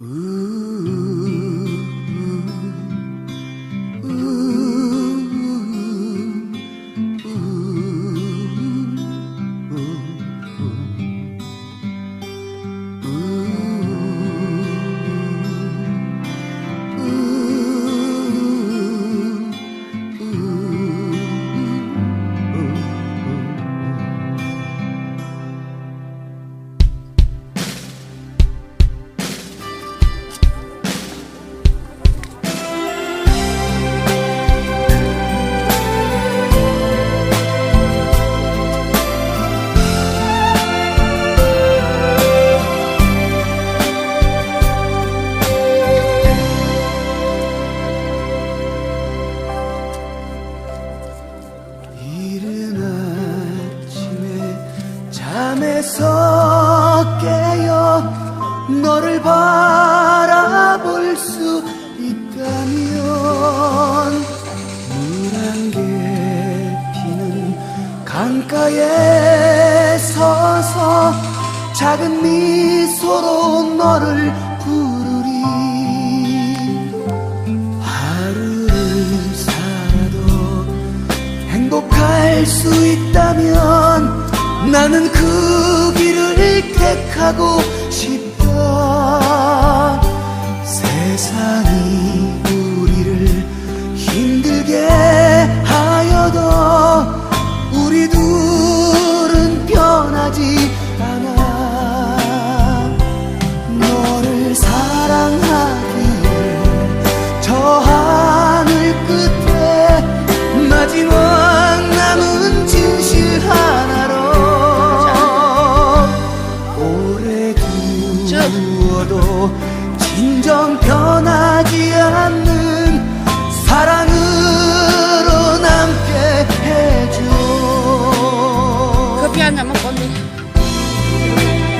이 잠에서 깨어 너를 바라볼 수 있다면 물안개 피는 강가에 서서 작은 미소로 너를 부르리. 하루를 살아도 행복할 수 있다면 나는 그 택하고 싶 하지 않는 사랑으로 남게 해줘 커피 한잔 먹고 언니.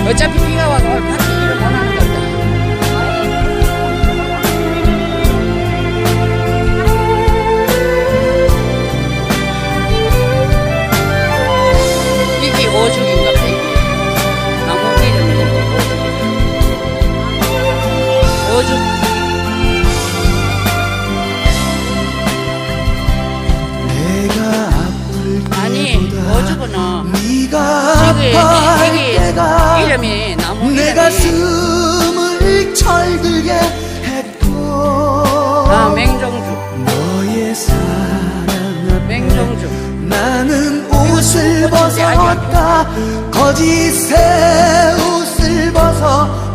어차피 비가 와서 오늘 파티 일을 못 하는 건데. 이게 오죽인가 봐, 이게. 벗었다 거짓의 옷을 벗어